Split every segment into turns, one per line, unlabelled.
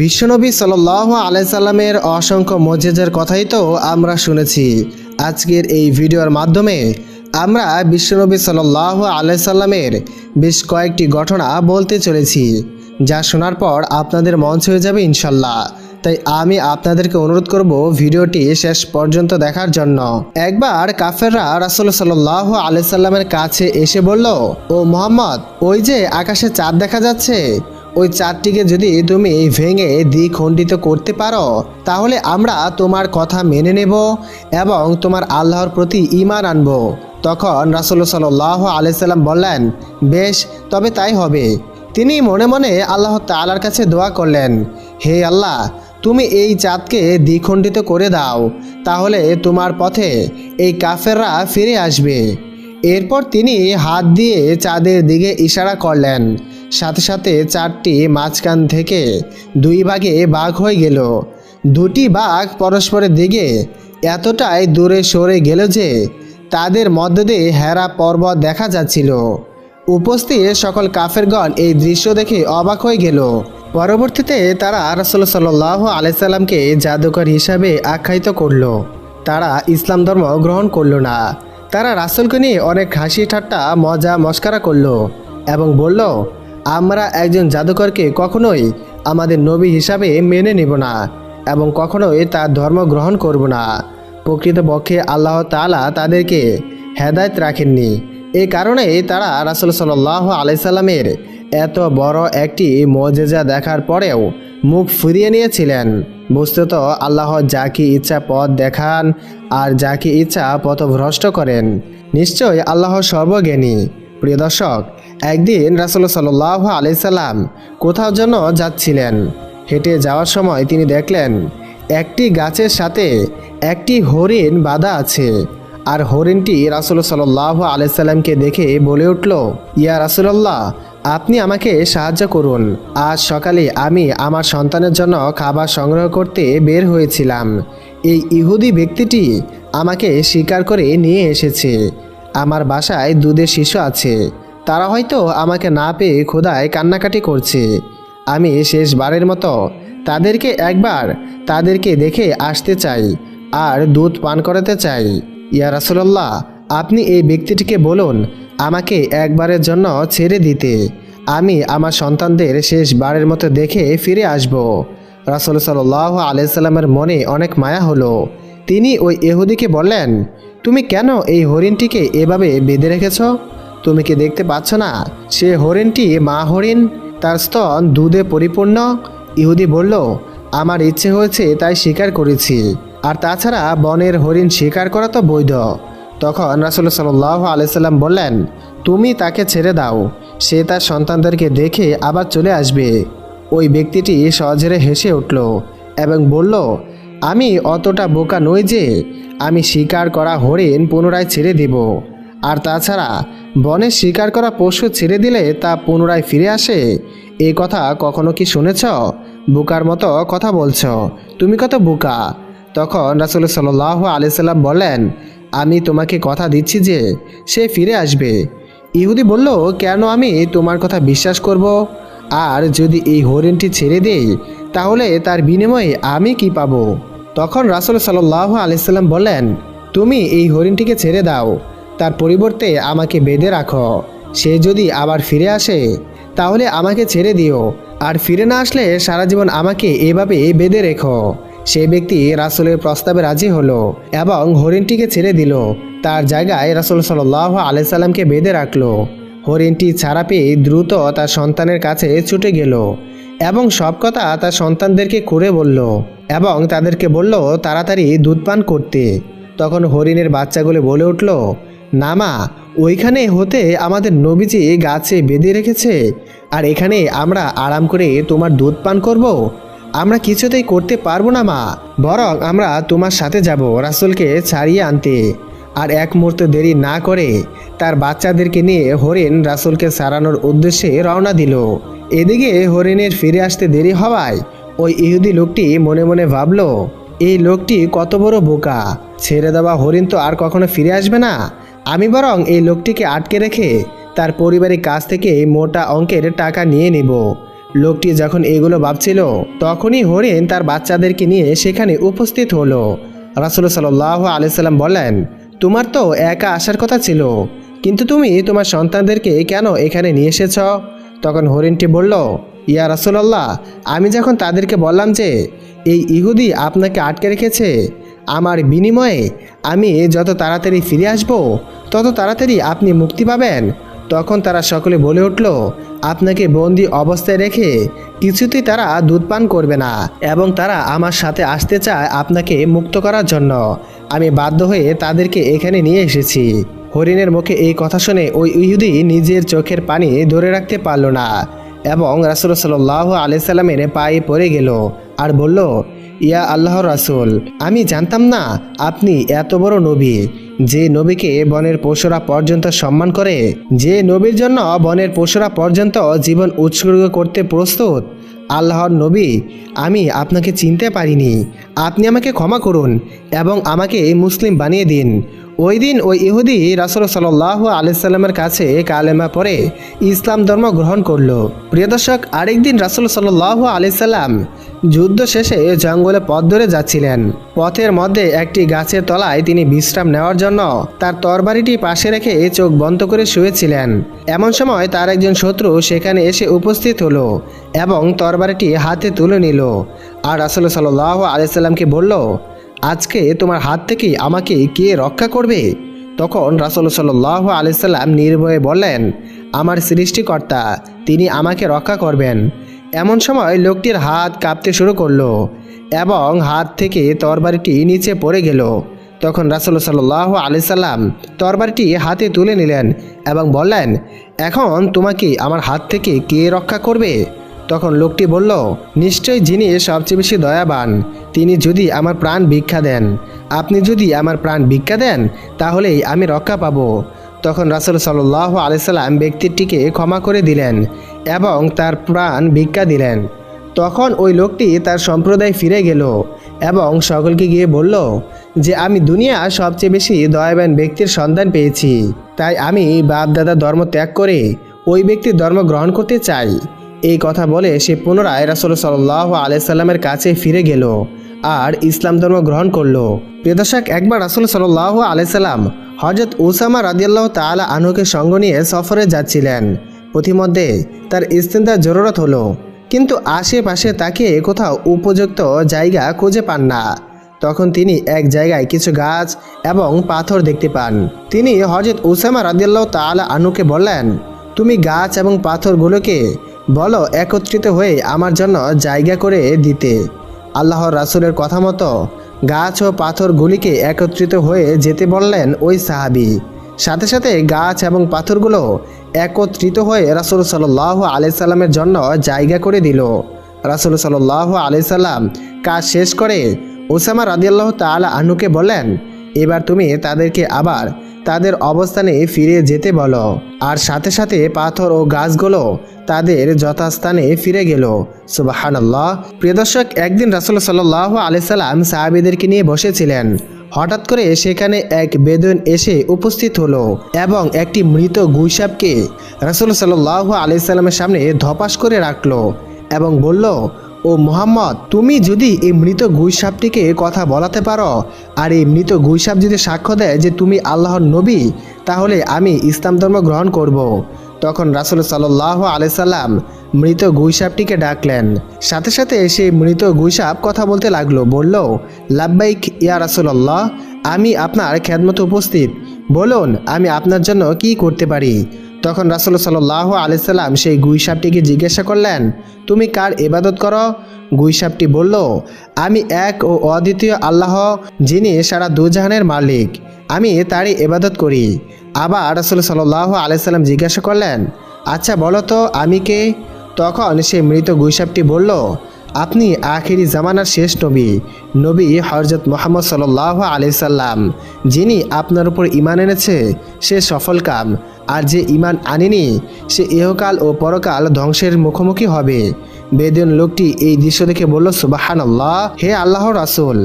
বিশ্বনবী সাল আলাইসাল্লামের অসংখ্য মজেজের কথাই তো আমরা শুনেছি। আজকের এই ভিডিওর মাধ্যমে আমরা বিশ্বনবী সাল আলাইসাল্লামের বেশ কয়েকটি ঘটনা বলতে চলেছি, যা শোনার পর আপনাদের মঞ্চ হয়ে যাবে ইনশাল্লাহ। তাই আমি আপনাদেরকে অনুরোধ করব ভিডিওটি শেষ পর্যন্ত দেখার জন্য। একবার কাফেররা রাসুল সাল্লাহ আলাইসাল্লামের কাছে এসে বলল, ও মোহাম্মদ, ওই যে আকাশে চাঁদ দেখা যাচ্ছে ওই চাঁদটিকে যদি তুমি ভেঙে দ্বিখণ্ডিত করতে পারো, তাহলে আমরা তোমার কথা মেনে নেব এবং তোমার আল্লাহর প্রতি ঈমান আনব। তখন রাসুল সাল্লাহ আলাইসাল্লাম বললেন, বেশ, তবে তাই হবে। তিনি মনে মনে আল্লাহ তালার কাছে দোয়া করলেন, হে আল্লাহ, তুমি এই চাঁদকে দ্বিখণ্ডিত করে দাও, তাহলে তোমার পথে এই কাফেররা ফিরে আসবে। এরপর তিনি হাত দিয়ে চাঁদের দিকে ইশারা করলেন। সাথে সাথে চারটি মাঝখান থেকে দুই ভাগে বাঘ হয়ে গেল। দুটি বাঘ পরস্পরের দিকে এতটাই দূরে সরে গেল যে তাদের মধ্য দিয়ে হেরা পর্বত দেখা যাচ্ছিল। উপস্থিত সকল কাফেরগণ এই দৃশ্য দেখে অবাক হয়ে গেল। পরবর্তীতে তারা রাসুল সাল্লাহ আলাইসাল্লামকে জাদুকর হিসাবে আখ্যায়িত করল। তারা ইসলাম ধর্ম গ্রহণ করল না। তারা রাসুলকে নিয়ে অনেক হাসি ঠাট্টা মজা মস্কারা করল এবং বলল আমরা একজন জাদুকরকে কখনোই আমাদের নবী হিসাবে মেনে নেব না এবং কখনোই তার ধর্ম গ্রহণ করব না। প্রকৃতপক্ষে আল্লাহ তালা তাদেরকে হেদায়ত রাখেননি। এই কারণে তারা রাসুল সাল্লাহ আলাইসাল্লামের এত বড় একটি মজেজা দেখার পরেও মুখ ফিরিয়ে নিয়েছিলেন। বুঝতে বস্তুত আল্লাহ যাকে ইচ্ছা পথ দেখান আর যাকে ইচ্ছা পথভ্রষ্ট করেন নিশ্চয় আল্লাহ সর্বজ্ঞানী। প্রিয় দর্শক একদিন রাসুল সাল্লাহ আলাইসাল্লাম কোথাও যেন যাচ্ছিলেন। হেঁটে যাওয়ার সময় তিনি দেখলেন, একটি গাছের সাথে একটি হরিণ বাঁধা আছে। আর হরিণটি রাসুল সাল্লাহ আলাইসাল্লামকে দেখে বলে উঠল, ইয়া রাসুলাল্লাহ, আপনি আমাকে সাহায্য করুন। আজ সকালে আমি আমার সন্তানের জন্য খাবার সংগ্রহ করতে বের হয়েছিলাম। এই ইহুদি ব্যক্তিটি আমাকে স্বীকার করে নিয়ে এসেছে। আমার বাসায় দুধের শিশু আছে। তারা হয়তো আমাকে না পেয়ে খোদায় কান্নাকাটি করছে। আমি শেষবারের মতো তাদেরকে একবার তাদেরকে দেখে আসতে চাই আর দুধ পান করাতে চাই। ইয়া রাসুলাল্লাহ, আপনি এই ব্যক্তিটিকে বলুন আমাকে একবারের জন্য ছেড়ে দিতে। আমি আমার সন্তানদের শেষবারের মতো দেখে ফিরে আসব। রাসুল সাল্লাহ আলাইসাল্লামের মনে অনেক মায়া হলো। তিনি ওই এহুদিকে বললেন, তুমি কেন এই হরিণটিকে এভাবে বেঁধে রেখেছ? তুমি কি দেখতে পাচ্ছ না? সে হরিণটি মা হরিণ, তার স্তন দুধে পরিপূর্ণ। ইহুদি বলল, আমার ইচ্ছে হয়েছে তাই স্বীকার করেছি। আর তাছাড়া বনের হরিণ স্বীকার করা তো বৈধ। তখন রাসুল সাল্লাহ আলাইসাল্লাম বললেন, তুমি তাকে ছেড়ে দাও। সে তার সন্তানদেরকে দেখে আবার চলে আসবে। ওই ব্যক্তিটি সহজেরে হেসে উঠল এবং বলল, আমি অতটা বোকা নই যে, আমি শিকার করা হরিণ পুনরায় ছেড়ে দিব। আর তাছাড়া বনে শিকার করা পশু ছেড়ে দিলে তা পুনরায় ফিরে আসে। এই কথা কখনো কি শুনেছ? বুকার মতো কথা বলছ। তুমি কত বুকা? তখন রাসুল সাল্লাহ আলিয়াল্লাম বলেন আমি তোমাকে কথা দিচ্ছি যে সে ফিরে আসবে। ইহুদি বলল, কেন আমি তোমার কথা বিশ্বাস করব? আর যদি এই হরিণটি ছেড়ে দেই, তাহলে তার বিনিময়ে আমি কি পাবো? তখন রাসুল সাল্লাহ আলিয়াল্লাম বলেন তুমি এই হরিণটিকে ছেড়ে দাও। তার পরিবর্তে আমাকে বেঁধে রাখো। সে যদি আবার ফিরে আসে, তাহলে আমাকে ছেড়ে দিও। আর ফিরে না আসলে সারা জীবন আমাকে এভাবে বেঁধে রেখো। সে ব্যক্তি রাসুলের প্রস্তাবে রাজি হলো এবং হরিণটিকে ছেড়ে দিল। তার জায়গায় রাসুল সাল্লাহ আলাইসাল্লামকে বেঁধে রাখল। হরিণটি ছাড়া পেয়ে দ্রুত তার সন্তানের কাছে ছুটে গেল এবং সব কথা তার সন্তানদেরকে করে বলল এবং তাদেরকে বলল, তাড়াতাড়ি দুধ পান করতে। তখন হরিণের বাচ্চাগুলো বলে উঠল না মা, ওইখানে হতে আমাদের নবীজি গাছে বেঁধে রেখেছে। আর এখানে আমরা আরাম করে তোমার দুধ পান করব। আমরা কিছুতেই করতে পারব না মা, বরং আমরা তোমার সাথে যাব রাসুলকে ছাড়িয়ে আনতে। আর এক মুহূর্ত দেরি না করে তার বাচ্চাদেরকে নিয়ে হরিণ রাসুলকে সারানোর উদ্দেশ্যে রওনা দিল। এদিকে হরিণের ফিরে আসতে দেরি হওয়ায় ওই ইহুদি লোকটি মনে মনে ভাবল, এই লোকটি কত বড় বোকা, ছেড়ে দেওয়া হরিণ তো আর কখনো ফিরে আসবে না। আমি বরং এই লোকটিকে আটকে রেখে তার পরিবারের কাছ থেকে মোটা অঙ্কের টাকা নিয়ে নেব। লোকটি যখন এগুলো ভাবছিল, তখনই হরিণ তার বাচ্চাদেরকে নিয়ে সেখানে উপস্থিত হলো। রাসুল সাল্লাহ আলাইসাল্লাম বললেন, তোমার তো একা আসার কথা ছিল, কিন্তু তুমি তোমার সন্তানদেরকে কেন এখানে নিয়ে এসেছ? তখন হরিণটি বলল, ইয়া রাসুলাল্লাহ, আমি যখন তাদেরকে বললাম যে, এই ইহুদি আপনাকে আটকে রেখেছে আমার বিনিময়ে আমি যত তাড়াতাড়ি ফিরে আসব, তত তাড়াতাড়ি আপনি মুক্তি পাবেন। তখন তারা সকলে বলে উঠল, আপনাকে বন্দি অবস্থায় রেখে কিছুতেই তারা দুধ পান করবে না এবং তারা আমার সাথে আসতে চায় আপনাকে মুক্ত করার জন্য। আমি বাধ্য হয়ে তাদেরকে এখানে নিয়ে এসেছি। হরিণের মুখে এই কথা শুনে ওই ইহুদি নিজের চোখের পানি ধরে রাখতে পারল না এবং রাসুল সাল্লাহ আলাইসাল্লামের পায়ে পড়ে গেল আর বলল ইয়া আল্লাহ রাসুল, আমি জানতাম না আপনি এত বড় নবী। যে নবীকে বনের পশুরা পর্যন্ত সম্মান করে, যে নবীর জন্য বনের পশুরা পর্যন্ত জীবন উৎসর্গ করতে প্রস্তুত, আল্লাহর নবী, আমি আপনাকে চিনতে পারিনি। আপনি আমাকে ক্ষমা করুন এবং আমাকে মুসলিম বানিয়ে দিন। ওই দিন ওই ইহুদি রাসুল সাল্লাহ আলাইসাল্লামের কাছে কালেমা পরে ইসলাম ধর্ম গ্রহণ করল। প্রিয় দর্শক, আরেকদিন রাসুল সাল্লাহ আলাইসাল্লাম যুদ্ধ শেষে জঙ্গলে পথ ধরে যাচ্ছিলেন। পথের মধ্যে একটি গাছের তলায় তিনি বিশ্রাম নেওয়ার জন্য তার তরবারিটি পাশে রেখে চোখ বন্ধ করে শুয়েছিলেন। এমন সময় তার একজন শত্রু সেখানে এসে উপস্থিত হলো এবং তরবারিটি হাতে তুলে নিল। আর রাসুল সাল্লাহ আলাইসাল্লামকে বলল আজকে তোমার হাত থেকে আমাকে কে রক্ষা করবে? তখন রাসুল সাল্লাহ আলাইসাল্লাম নির্ভয়ে বললেন, আমার সৃষ্টিকর্তা, তিনি আমাকে রক্ষা করবেন। এমন সময় লোকটির হাত কাঁপতে শুরু করল এবং হাত থেকে তরবারিটি নিচে পড়ে গেল। তখন রাসুল সাল্লাহ আলাইসাল্লাম তরবারিটি হাতে তুলে নিলেন এবং বললেন, এখন তোমাকে আমার হাত থেকে কে রক্ষা করবে? তখন লোকটি বলল নিশ্চয়ই যিনি সবচেয়ে বেশি দয়াবান, তিনি যদি আমার প্রাণ ভিক্ষা দেন। আপনি যদি আমার প্রাণ ভিক্ষা দেন, তাহলেই আমি রক্ষা পাবো। তখন রাসুল সাল্লাহ আলাইসাল্লাম ব্যক্তিটিকে ক্ষমা করে দিলেন এবং তার প্রাণ ভিক্ষা দিলেন। তখন ওই লোকটি তার সম্প্রদায় ফিরে গেল এবং সকলকে গিয়ে বলল, যে আমি দুনিয়া সবচেয়ে বেশি দয়াবান ব্যক্তির সন্ধান পেয়েছি, তাই আমি বাপদাদা ধর্ম ত্যাগ করে ওই ব্যক্তির ধর্ম গ্রহণ করতে চাই। এই কথা বলে সে পুনরায় রাসুল সাল্লাহ আলাইসাল্লামের কাছে ফিরে গেল আর ইসলাম ধর্ম গ্রহণ করল। প্রিয়দর্শক একবার রাসুল সাল্লাহ আলাইসাল্লাম হজরত উসামা রাদিয়াল্লাহ তালা আনুকে সঙ্গ নিয়ে সফরে যাচ্ছিলেন। পথিমধ্যে তার ইস্তেন্দার জরুরত হলো, কিন্তু আশেপাশে তাকে কোথাও উপযুক্ত জায়গা খুঁজে পান না। তখন তিনি এক জায়গায় কিছু গাছ এবং পাথর দেখতে পান। তিনি হজরত উসামা রাদিয়াল্লাহ তালা আনুকে বললেন, তুমি গাছ এবং পাথরগুলোকে বলো, একত্রিত হয়ে আমার জন্য জায়গা করে দিতে। আল্লাহর রাসুলের কথা মতো গাছ ও পাথরগুলিকে একত্রিত হয়ে যেতে বললেন ওই সাহাবি। সাথে সাথে গাছ এবং পাথরগুলো একত্রিত হয়ে রাসুল সাল্লাহ আলাইসাল্লামের জন্য জায়গা করে দিল। রাসুল সাল্লাহ আলাইসাল্লাম কাজ শেষ করে ওসামা রাদিয়াল্লাহ তালা আনুকে বলেন এবার তুমি তাদেরকে আবার তাদের অবস্থানে ফিরে যেতে বলো। আর সাথে সাথে পাথর ও গাছগুলো তাদের যথাস্থানে ফিরে গেল। সুবাহানাল্লাহ। প্রিয় দর্শক, একদিন রাসুল সাল্লাহ আলাইসাল্লাম সাহাবিদেরকে নিয়ে বসেছিলেন। হঠাৎ করে সেখানে এক বেদন এসে উপস্থিত হলো এবং একটি মৃত গুইসাবকে রাসুল সাল্লাহ আলাইসাল্লামের সামনে ধপাস করে রাখল এবং বলল ও মোহাম্মদ, তুমি যদি এই মৃত গুইসাপটিকে কথা বলাতে পারো, আর এই মৃত গুইসাপ যদি সাক্ষ্য দেয় যে তুমি আল্লাহর নবী, তাহলে আমি ইসলাম ধর্ম গ্রহণ করব। তখন রাসুল সাল্লাহ আলাইসাল্লাম মৃত গুইসাপটিকে ডাকলেন। সাথে সাথে সেই মৃত গুইসাপ কথা বলতে লাগল, বলল, লাব্বাইক ইয়া রাসুল্লাহ আমি আপনার খেদমত উপস্থিত। বলুন, আমি আপনার জন্য কি করতে পারি? তখন রাসুল সাল্লাহ আলাইসাল্লাম সেই গুইসাপটিকে জিজ্ঞাসা করলেন, তুমি কার ইবাদত করো? গুইসাপটি বলল, আমি এক ও অদ্বিতীয় আল্লাহ, যিনি সারা দুজাহানের মালিক। আমি তারই এবাদত করি। আবার রাসুল সাল্লাহ আলাইসাল্লাম জিজ্ঞাসা করলেন আচ্ছা বলো তো, আমি কে? তখন সে মৃত গুইসাপটি বলল, আপনি আখিরি জামানার শেষ নবী নবী হরজত মোহাম্মদ সাল্লাহ আলাইসাল্লাম যিনি আপনার উপর ইমান এনেছে, সে সফল কাম। আর যে ইমান আনেনি, সে ইহকাল ও পরকাল ধ্বংসের মুখোমুখি হবে। বেদন লোকটি এই দৃশ্য দেখে বলল সুবাহান আল্লাহ হে আল্লাহ রাসুল,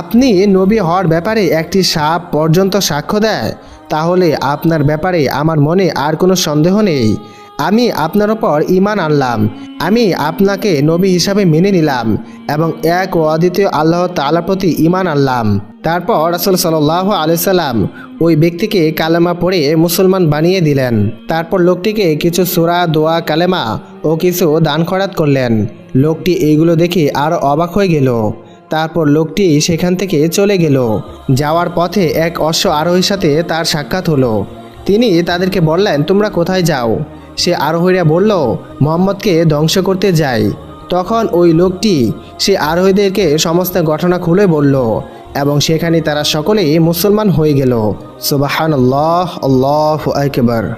আপনি নবী হওয়ার ব্যাপারে একটি সাপ পর্যন্ত সাক্ষ্য দেয়। তাহলে আপনার ব্যাপারে আমার মনে আর কোনো সন্দেহ নেই। আমি আপনার ওপর ইমান আনলাম। আমি আপনাকে নবী হিসাবে মেনে নিলাম এবং এক ও অদ্বিতীয় আল্লাহ তাআলার প্রতি ইমান আনলাম। তারপর রাসুল সাল্লাহ আলাইসাল্লাম ওই ব্যক্তিকে কালেমা পড়ে মুসলমান বানিয়ে দিলেন। তারপর লোকটিকে কিছু সুরা, দোয়া, কালেমা ও কিছু দান খরাত করলেন। লোকটি এইগুলো দেখে আরও অবাক হয়ে গেল। তারপর লোকটি সেখান থেকে চলে গেল। যাওয়ার পথে এক অশ্ব আরোহীর সাথে তার সাক্ষাৎ হলো। তিনি তাদেরকে বললেন, তোমরা কোথায় যাও? সে আরোহীরা বলল, মোহাম্মদকে ধ্বংস করতে যাই। তখন ওই লোকটি সে আরোহীদেরকে সমস্ত ঘটনা খুলে বলল এবং সেখানে তারা সকলেই মুসলমান হয়ে গেল। সুবাহান আল্লাহ আল্লাহ আকবর।